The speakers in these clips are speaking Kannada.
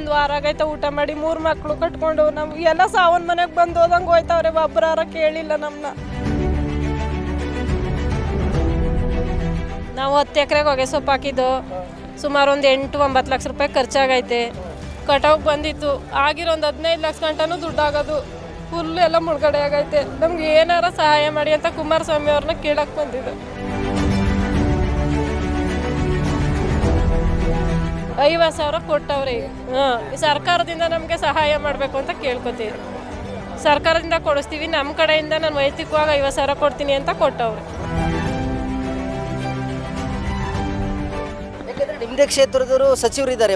ಒಂದು ವಾರ ಆಗೈತೆ ಊಟ ಮಾಡಿ, ಮೂರು ಮಕ್ಕಳು ಕಟ್ಕೊಂಡು ನಾವು ಎಲ್ಲ ಸಾವನ್ ಮನೆಗೆ ಬಂದು ಹೋದಂಗೆ ಹೋಯ್ತಾವ್ರೆ ಒಬ್ಬರಾರ ಕೇಳಿಲ್ಲ ನಮ್ಮನ್ನ ನಾವು ಹತ್ತು ಎಕರೆಗೆ ಹೊಗೆ ಸೊಪ್ಪು ಹಾಕಿದ್ದು, ಸುಮಾರು ಒಂದು ಎಂಟು ಒಂಬತ್ತು ಲಕ್ಷ ರೂಪಾಯಿ ಖರ್ಚಾಗೈತೆ. ಕಟಾವ್ಗೆ ಬಂದಿತ್ತು ಆಗಿರೋ ಒಂದು ಹದಿನೈದು ಲಕ್ಷ ಗಂಟನೂ ದುಡ್ಡಾಗೋದು. ಫುಲ್ ಎಲ್ಲ ಮುಳುಗಡೆ ಆಗೈತೆ. ನಮ್ಗೆ ಏನಾರ ಸಹಾಯ ಮಾಡಿ ಅಂತ ಕುಮಾರಸ್ವಾಮಿ ಅವ್ರನ್ನ ಕೇಳಕ್ಕೆ ಬಂದಿದ್ದು. ಐವತ್ತು ಸಾವಿರ ಕೊಟ್ಟವ್ರಿ. ಹಾಂ ಸರ್ಕಾರದಿಂದ ನಮಗೆ ಸಹಾಯ ಮಾಡಬೇಕು ಅಂತ ಕೇಳ್ಕೊತೀವಿ. ಸರ್ಕಾರದಿಂದ ಕೊಡಿಸ್ತೀವಿ ನಮ್ಮ ಕಡೆಯಿಂದ ನಾನು ವೈಯಕ್ತಿಕವಾಗಿ ಐವತ್ತು ಸಾವಿರ ಕೊಡ್ತೀನಿ ಅಂತ ಕೊಟ್ಟವ್ರೆ. ಕ್ಷೇತ್ರದವರು ನಿಮ್ಮದೇ ಕ್ಷೇತ್ರದವರು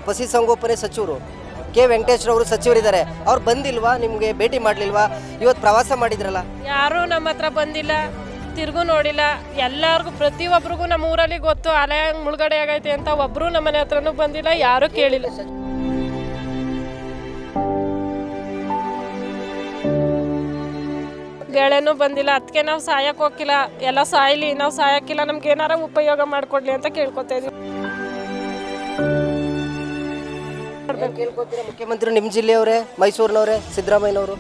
ಪಶು ಸಂಗೋಪನೆ ಸಚಿವರು. ಕೆ. ವೆಂಕಟೇಶ್ವರವರು ಸಚಿವರಿದ್ದಾರೆ ಅವ್ರು ಬಂದಿಲ್ವಾ? ನಿಮಗೆ ಭೇಟಿ ಮಾಡಲಿಲ್ವಾ? ಇವತ್ತು ಪ್ರವಾಸ ಮಾಡಿದ್ರಲ್ಲ? ಯಾರೂ ನಮ್ಮ ಹತ್ರ ಬಂದಿಲ್ಲ. ತಿರ್ಗೂ ನೋಡಿಲ್ಲ. ಎಲ್ಲರಿಗೂ ಪ್ರತಿಯೊಬ್ಬರಿಗೂ ನಮ್ಮ ಊರಲ್ಲಿ ಗೊತ್ತು ಅಲೆ ಮುಳುಗಡೆ ಆಗೈತೆ ಅಂತ ಒಬ್ಬರು ನಮ್ಮ ಮನೆ ಹತ್ರನೂ ಬಂದಿಲ್ಲ ಯಾರೂ ಕೇಳಿಲ್ಲ. ಗೆಳೆನೂ ಬಂದಿಲ್ಲ. ಅದಕ್ಕೆ ನಾವು ಸಾಯಕ್ಕೆ ಹೋಗಿಲ್ಲ ಎಲ್ಲ ಸಾಯಲಿ ನಾವು ಸಾಯಕ್ಕಿಲ್ಲ ನಮ್ಗೆ ಏನಾರ ಉಪಯೋಗ ಮಾಡಿಕೊಡ್ಲಿ ಅಂತ ಕೇಳ್ಕೊತಾ ಇದೀವಿ. ಕೇಳ್ಕೊತೀರಾ ಮುಖ್ಯಮಂತ್ರಿ ನಿಮ್ಮ ಜಿಲ್ಲೆಯವರೇ ಮೈಸೂರಿನವರೇ ಸಿದ್ದರಾಮಯ್ಯನವರು?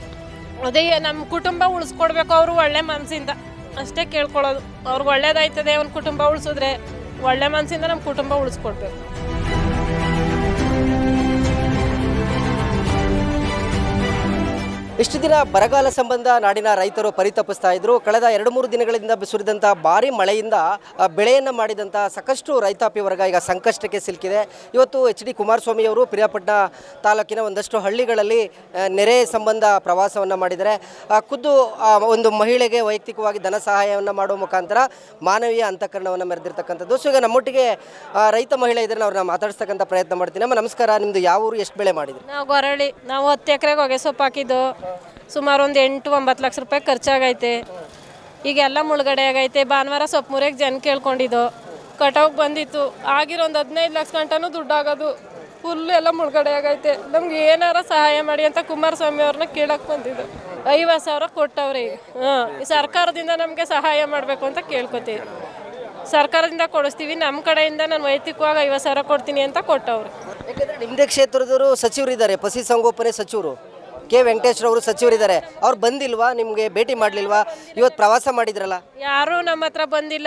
ಅದೇ ನಮ್ಮ ಕುಟುಂಬ ಉಳಿಸ್ಕೊಡ್ಬೇಕು ಅವರು ಒಳ್ಳೆ ಮನಸ್ಸಿಂದ ಅಷ್ಟೇ ಕೇಳ್ಕೊಳ್ಳೋದು. ಅವ್ರಿಗೆ ಒಳ್ಳೇದಾಯ್ತದೆ ಅವ್ನ ಕುಟುಂಬ ಉಳಿಸಿದ್ರೆ ಒಳ್ಳೆ ಮನಸ್ಸಿಂದ ನಮ್ಮ ಕುಟುಂಬ ಉಳಿಸ್ಕೊಡ್ಬೇಕು. ಇಷ್ಟು ದಿನ ಬರಗಾಲ ಸಂಬಂಧ ನಾಡಿನ ರೈತರು ಪರಿತಪಿಸ್ತಾ ಇದ್ರು. ಕಳೆದ ಎರಡು ಮೂರು ದಿನಗಳಿಂದ ಸುರಿದಂಥ ಭಾರಿ ಮಳೆಯಿಂದ ಬೆಳೆಯನ್ನು ಮಾಡಿದಂಥ ಸಾಕಷ್ಟು ರೈತಾಪಿ ವರ್ಗ ಈಗ ಸಂಕಷ್ಟಕ್ಕೆ ಸಿಲುಕಿದೆ. ಇವತ್ತು ಎಚ್ ಡಿ ಕುಮಾರಸ್ವಾಮಿ ಅವರು ಪ್ರಿಯಾಪಟ್ಟಣ ತಾಲೂಕಿನ ಒಂದಷ್ಟು ಹಳ್ಳಿಗಳಲ್ಲಿ ನೆರೆ ಸಂಬಂಧ ಪ್ರವಾಸವನ್ನು ಮಾಡಿದರೆ ಖುದ್ದು ಒಂದು ಮಹಿಳೆಗೆ ವೈಯಕ್ತಿಕವಾಗಿ ಧನ ಸಹಾಯವನ್ನು ಮಾಡುವ ಮುಖಾಂತರ ಮಾನವೀಯ ಅಂತಃಕರಣವನ್ನು ಮೆರೆದಿರ್ತಕ್ಕಂಥದ್ದು. ಸೊ ಈಗ ನಮ್ಮೊಟ್ಟಿಗೆ ರೈತ ಮಹಿಳೆ ಇದ್ರೆ ಅವ್ರನ್ನ ಮಾತಾಡಿಸ್ತಕ್ಕಂಥ ಪ್ರಯತ್ನ ಮಾಡ್ತೀನಿ. ಅಮ್ಮ, ನಮಸ್ಕಾರ. ನಿಮ್ಮದು ಯಾವ ಊರು? ಎಷ್ಟು ಬೆಳೆ ಮಾಡಿದ್ರು? ನಾವು ಗೊರಳಿ. ನಾವು ಹತ್ತು ಎಕರೆಗೆ ಹೊಗೆ ಸೊಪ್ಪು ಹಾಕಿದ್ದು. ಸುಮಾರು ಒಂದು ಎಂಟು, ಒಂಬತ್ತು ಲಕ್ಷ ರೂಪಾಯಿ ಖರ್ಚಾಗೈತೆ. ಈಗೆಲ್ಲ ಮುಳುಗಡೆ ಆಗೈತೆ. ಭಾನುವಾರ ಸೊಪ್ಪು ಮುರಿಯಕ್ಕೆ ಜನ ಕೇಳ್ಕೊಂಡಿದ್ದು. ಕಟಾವ್ಗೆ ಬಂದಿತ್ತು. ಆಗಿರೋ ಒಂದು ಹದಿನೈದು ಲಕ್ಷ ಗಂಟನೂ ದುಡ್ಡಾಗೋದು. ಫುಲ್ ಎಲ್ಲ ಮುಳುಗಡೆ ಆಗೈತೆ. ನಮ್ಗೆ ಏನಾರ ಸಹಾಯ ಮಾಡಿ ಅಂತ ಕುಮಾರಸ್ವಾಮಿ ಅವ್ರನ್ನ ಕೇಳಕ್ಕೆ ಬಂದಿದ್ದು. ಐವತ್ತು ಸಾವಿರ ಕೊಟ್ಟವ್ರೆ ಈಗ. ಹಾಂ ಸರ್ಕಾರದಿಂದ ನಮಗೆ ಸಹಾಯ ಮಾಡಬೇಕು ಅಂತ ಕೇಳ್ಕೊತೀವಿ. ಸರ್ಕಾರದಿಂದ ಕೊಡಿಸ್ತೀವಿ. ನಮ್ಮ ಕಡೆಯಿಂದ ನಾನು ವೈಯಕ್ತಿಕವಾಗಿ ಐವತ್ತು ಸಾವಿರ ಕೊಡ್ತೀನಿ ಅಂತ ಕೊಟ್ಟವ್ರು. ಯಾಕಂದರೆ ನಿಮ್ಮದೇ ಕ್ಷೇತ್ರದವರು ಸಚಿವರಿದ್ದಾರೆ. ಪಶುಸಂಗೋಪನೆ ಸಚಿವರು. ಕೆ. ವೆಂಕಟೇಶ್ವರವರು ಸಚಿವರಿದ್ದಾರೆ. ಅವ್ರು ಬಂದಿಲ್ವಾ? ನಿಮಗೆ ಭೇಟಿ ಮಾಡಲಿಲ್ವಾ? ಇವತ್ತು ಪ್ರವಾಸ ಮಾಡಿದ್ರಲ್ಲ? ಯಾರೂ ನಮ್ಮ ಹತ್ರ ಬಂದಿಲ್ಲ.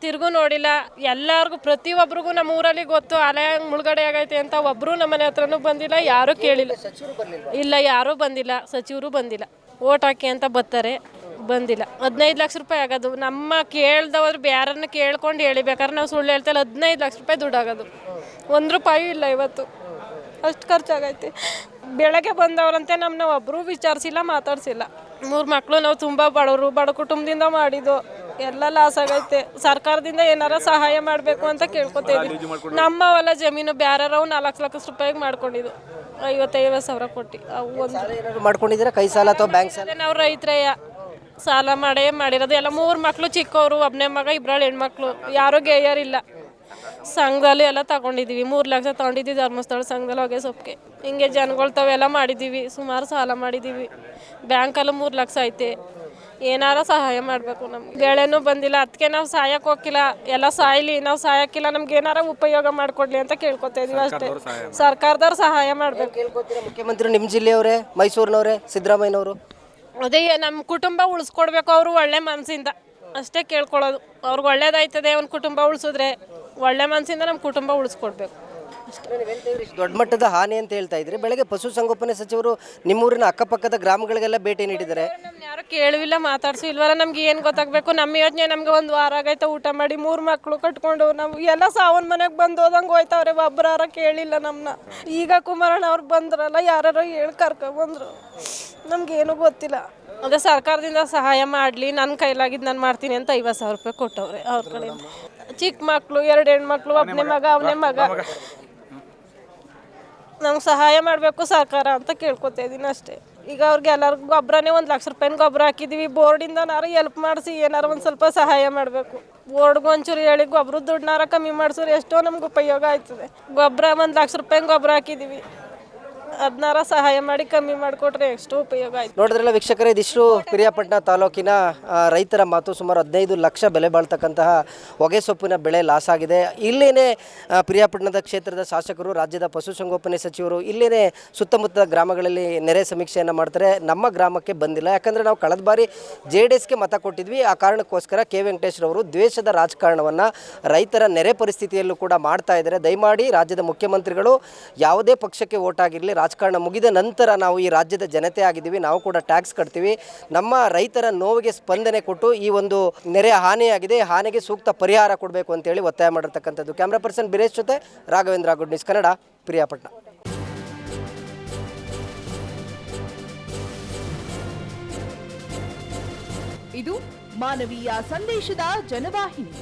ತಿರುಗೂ ನೋಡಿಲ್ಲ. ಎಲ್ಲರಿಗೂ ಪ್ರತಿಯೊಬ್ಬರಿಗೂ ನಮ್ಮ ಊರಲ್ಲಿ ಗೊತ್ತು, ಅಲೆ ಮುಳುಗಡೆ ಆಗೈತೆ ಅಂತ ಒಬ್ಬರು ನಮ್ಮ ಮನೆ ಹತ್ರನೂ ಬಂದಿಲ್ಲ, ಯಾರೂ ಕೇಳಿಲ್ಲ. ಇಲ್ಲ, ಯಾರೂ ಬಂದಿಲ್ಲ. ಸಚಿವರು ಬಂದಿಲ್ಲ. ಓಟ್ ಹಾಕಿ ಅಂತ ಬರ್ತಾರೆ. ಬಂದಿಲ್ಲ. ಹದಿನೈದು ಲಕ್ಷ ರೂಪಾಯಿ ಆಗೋದು. ನಮ್ಮ ಕೇಳ್ದವ್ರು ಬೇರನ್ನ ಕೇಳ್ಕೊಂಡು ಹೇಳಿಬೇಕಾದ್ರೆ ನಾವು ಸುಳ್ಳು ಹೇಳ್ತಾ ಇಲ್ಲ. ಹದಿನೈದು ಲಕ್ಷ ರೂಪಾಯಿ ದುಡ್ಡು ಆಗೋದು. ಒಂದು ರೂಪಾಯಿ ಇಲ್ಲ ಇವತ್ತು. ಅಷ್ಟು ಖರ್ಚಾಗೈತೆ. ಬೆಳಗ್ಗೆ ಬಂದವರಂತೆ ನಮ್ಮನ್ನ ಒಬ್ಬರು ವಿಚಾರಿಸಿಲ್ಲ ಮಾತಾಡಿಸಿಲ್ಲ. ಮೂರು ಮಕ್ಕಳು ನಾವು ತುಂಬ ಬಡವರು ಬಡ ಕುಟುಂಬದಿಂದ ಮಾಡಿದ್ದು. ಎಲ್ಲ ಲಾಸ್ ಆಗೈತೆ. ಸರ್ಕಾರದಿಂದ ಏನಾರ ಸಹಾಯ ಮಾಡಬೇಕು ಅಂತ ಕೇಳ್ಕೊತಾ ಇದೀವಿ ನಮ್ಮ ಹೊಲ ಜಮೀನು ಬ್ಯಾರವು ನಾಲ್ಕು ಲಕ್ಷ ರೂಪಾಯಿಗೆ ಮಾಡ್ಕೊಂಡಿದ್ದು. ಐವತ್ತೈವತ್ತು ಸಾವಿರ ಕೊಟ್ಟು. ಅವು ಒಂದು ಸಾಲ ಮಾಡ್ಕೊಂಡಿದ್ದೀರಾ? ಕೈ ಸಾಲ ಅಥವಾ ಬ್ಯಾಂಕ್ ಸಾಲ? ನಾವು ರೈತರಯ್ಯ ಸಾಲ ಮಾಡೇ ಮಾಡಿರೋದು. ಎಲ್ಲ ಮೂರು ಮಕ್ಕಳು ಚಿಕ್ಕವರು ಒಬ್ಬನೇ ಮಗ ಇಬ್ಬರಾಳು ಹೆಣ್ಮಕ್ಳು. ಯಾರೂ ಗೇಯರಿಲ್ಲ ಸಂಘದಲ್ಲಿ ಎಲ್ಲ ತಗೊಂಡಿದ್ದೀವಿ. ಮೂರು ಲಕ್ಷ ತಗೊಂಡಿದ್ದೀವಿ ಧರ್ಮಸ್ಥಳ ಸಂಘದಲ್ಲಿ ಹೊಗೆ ಸೊಪ್ಪಿಗೆ. ಹಿಂಗೆ ಜನಗಳು ತಾವೆಲ್ಲ ಮಾಡಿದ್ದೀವಿ. ಸುಮಾರು ಸಾಲ ಮಾಡಿದ್ದೀವಿ. ಬ್ಯಾಂಕಲ್ಲಿ ಮೂರು ಲಕ್ಷ ಐತೆ. ಏನಾರ ಸಹಾಯ ಮಾಡಬೇಕು ನಮ್ಗೆ. ಬೆಳೆನೂ ಬಂದಿಲ್ಲ. ಅದಕ್ಕೆ ನಾವು ಸಾಯಕ್ಕೆ ಹೋಗಿಲ್ಲ ಎಲ್ಲ ಸಾಯ್ಲಿ. ನಾವು ಸಾಯಕ್ಕಿಲ್ಲ ನಮ್ಗೆ ಏನಾರ ಉಪಯೋಗ ಮಾಡಿಕೊಡ್ಲಿ ಅಂತ ಕೇಳ್ಕೊತಾ ಇದೀವಿ ಅಷ್ಟೇ. ಸರ್ಕಾರದವ್ರು ಸಹಾಯ ಮಾಡಬೇಕು. ಕೇಳ್ಕೊತೀರಾ ಮುಖ್ಯಮಂತ್ರಿ ನಿಮ್ಮ ಜಿಲ್ಲೆಯವರೇ ಮೈಸೂರಿನವರೇ ಸಿದ್ದರಾಮಯ್ಯನವರು? ಅದೇ ನಮ್ಮ ಕುಟುಂಬ ಉಳಿಸ್ಕೊಡ್ಬೇಕು ಅವರು ಒಳ್ಳೆ ಮನಸ್ಸಿಂದ ಅಷ್ಟೇ ಕೇಳ್ಕೊಳ್ಳೋದು. ಅವ್ರಿಗೆ ಒಳ್ಳೇದಾಯ್ತದೆ ಅವ್ನ ಕುಟುಂಬ ಉಳಿಸಿದ್ರೆ. ಒಳ್ಳೆ ಮನಸ್ಸಿಂದ ನಮ್ಮ ಕುಟುಂಬ ಉಳಿಸ್ಕೊಡ್ಬೇಕು. ದೊಡ್ಡ ಮಟ್ಟದ ಹಾನಿ ಅಂತ ಹೇಳ್ತಾ ಇದ್ರಿ. ಬೆಳಗ್ಗೆ ಪಶುಸಂಗೋಪನೆ ಸಚಿವರು ನಿಮ್ಮೂರಿನ ಅಕ್ಕಪಕ್ಕದ ಗ್ರಾಮಗಳಿಗೆಲ್ಲ ಭೇಟಿ ನೀಡಿದ್ದಾರೆ. ನಮ್ನ ಯಾರು ಕೇಳುವಿಲ್ಲ ಮಾತಾಡ್ಸು ಇಲ್ವಲ್ಲ? ನಮ್ಗೆ ಏನು ಗೊತ್ತಾಗಬೇಕು? ನಮ್ಮ ಯೋಜನೆ ನಮ್ಗೆ ಒಂದು ವಾರ ಆಗೈತೆ ಊಟ ಮಾಡಿ ಮೂರು ಮಕ್ಕಳು ಕಟ್ಕೊಂಡು ನಾವು. ಎಲ್ಲ ಸಾವನ್ ಮನೆಗೆ ಬಂದು ಹೋದಂಗೆ ಹೋಯ್ತಾವ್ರೆ ಒಬ್ಬರಾರ ಕೇಳಿಲ್ಲ ನಮ್ಮನ್ನ ಈಗ ಕುಮಾರಣ್ಣ ಅವ್ರು ಬಂದ್ರಲ್ಲ ಯಾರು ಹೇಳಿ ಕರ್ಕೊಬಂದ್ರು ನಮ್ಗೇನು ಗೊತ್ತಿಲ್ಲ. ಅದೇ ಸರ್ಕಾರದಿಂದ ಸಹಾಯ ಮಾಡಲಿ ನನ್ನ ಕೈಲಾಗಿದ್ದು ನಾನು ಮಾಡ್ತೀನಿ ಅಂತ ಐವತ್ತು ಸಾವಿರ ರೂಪಾಯಿ ಕೊಟ್ಟವ್ರೆ ಅವ್ರ ಕಡೆಯಿಂದ. ಚಿಕ್ಕ ಮಕ್ಕಳು ಎರಡು ಹೆಣ್ಮಕ್ಳು ಒಬ್ಬನೇ ಮಗ. ಅವನೇ ಮಗ. ನಮ್ಗೆ ಸಹಾಯ ಮಾಡಬೇಕು ಸರ್ಕಾರ ಅಂತ ಕೇಳ್ಕೊತಾ ಇದ್ದೀನಿ ಅಷ್ಟೇ. ಈಗ ಅವ್ರಿಗೆ ಎಲ್ಲರಿಗೂ ಗೊಬ್ಬರನೇ ಒಂದು ಲಕ್ಷ ರೂಪಾಯಿನ ಗೊಬ್ಬರ ಹಾಕಿದ್ದೀವಿ ಬೋರ್ಡಿಂದ ನಾರು ಎಲ್ಪ್ ಮಾಡಿಸಿ ಏನಾರು ಒಂದು ಸ್ವಲ್ಪ ಸಹಾಯ ಮಾಡಬೇಕು. ಬೋರ್ಡ್ಗೆ ಒಂಚೂರು ಹೇಳಿ ಗೊಬ್ಬರ ದುಡ್ಡನ್ನಾರ ಕಮ್ಮಿ ಮಾಡಿಸಿದ್ರೆ ಎಷ್ಟೋ ನಮ್ಗೆ ಉಪಯೋಗ ಆಯ್ತದೆ. ಗೊಬ್ಬರ ಒಂದು ಲಕ್ಷ ರೂಪಾಯಿನ ಗೊಬ್ಬರ ಹಾಕಿದ್ದೀವಿ ಅದನ್ನಾರ ಸಹಾಯ ಮಾಡಿ ಕಮ್ಮಿ ಮಾಡಿಕೊಟ್ರೆ ಎಷ್ಟು ಉಪಯೋಗ ಆಯ್ತು. ನೋಡಿದ್ರಲ್ಲ ವೀಕ್ಷಕರೇ, ಇದಿಷ್ಟು ಪಿರಿಯಾಪಟ್ಟಣ ತಾಲೂಕಿನ ರೈತರ ಮಾತು ಸುಮಾರು ಹದಿನೈದು ಲಕ್ಷ ಬೆಲೆ ಬಾಳ್ತಕ್ಕಂತಹ ಹೊಗೆ ಸೊಪ್ಪಿನ ಬೆಳೆ ಲಾಸ್ ಆಗಿದೆ. ಇಲ್ಲೇನೆ ಪಿರಿಯಾಪಟ್ಟಣದ ಕ್ಷೇತ್ರದ ಶಾಸಕರು, ರಾಜ್ಯದ ಪಶುಸಂಗೋಪನೆ ಸಚಿವರು ಇಲ್ಲೇನೆ ಸುತ್ತಮುತ್ತ ಗ್ರಾಮಗಳಲ್ಲಿ ನೆರೆ ಸಮೀಕ್ಷೆಯನ್ನು ಮಾಡ್ತಾರೆ. ನಮ್ಮ ಗ್ರಾಮಕ್ಕೆ ಬಂದಿಲ್ಲ. ಯಾಕಂದರೆ ನಾವು ಕಳೆದ ಬಾರಿ ಜೆ ಡಿ ಎಸ್ಗೆ ಮತ ಕೊಟ್ಟಿದ್ವಿ. ಆ ಕಾರಣಕ್ಕೋಸ್ಕರ ಕೆ. ವೆಂಕಟೇಶ್ವರವರು ದ್ವೇಷದ ರಾಜಕಾರಣವನ್ನು ರೈತರ ನೆರೆ ಪರಿಸ್ಥಿತಿಯಲ್ಲೂ ಕೂಡ ಮಾಡ್ತಾ ಇದ್ದಾರೆ. ದಯಮಾಡಿ ರಾಜ್ಯದ ಮುಖ್ಯಮಂತ್ರಿಗಳು ಯಾವುದೇ ಪಕ್ಷಕ್ಕೆ ಓಟ್ ಆಗಿರಲಿ ರಾಜಕಾರಣ ಮುಗಿದ ನಂತರ ನಾವು ಈ ರಾಜ್ಯದ ಜನತೆ ಆಗಿದ್ದೀವಿ, ನಾವು ಕೂಡ ಟ್ಯಾಕ್ಸ್ ಕಟ್ತೀವಿ. ನಮ್ಮ ರೈತರ ನೋವಿಗೆ ಸ್ಪಂದನೆ ಕೊಟ್ಟು ಈ ಒಂದು ನೆರೆ ಹಾನಿಯಾಗಿದೆ, ಹಾನಿಗೆ ಸೂಕ್ತ ಪರಿಹಾರ ಕೊಡಬೇಕು ಅಂತೇಳಿ ಒತ್ತಾಯ ಮಾಡಿರ್ತಕ್ಕಂಥದ್ದು. ಕ್ಯಾಮ್ರಾ ಪರ್ಸನ್ ಬಿರೇಶ್ ಜೊತೆ ರಾಘವೇಂದ್ರ ಗುಡ್ ನ್ಯೂಸ್ ಕನ್ನಡ ಪ್ರಿಯಾಪಟ್ಟಣ ಇದು ಮಾನವೀಯ ಸಂದೇಶದ ಜನವಾಹಿನಿ.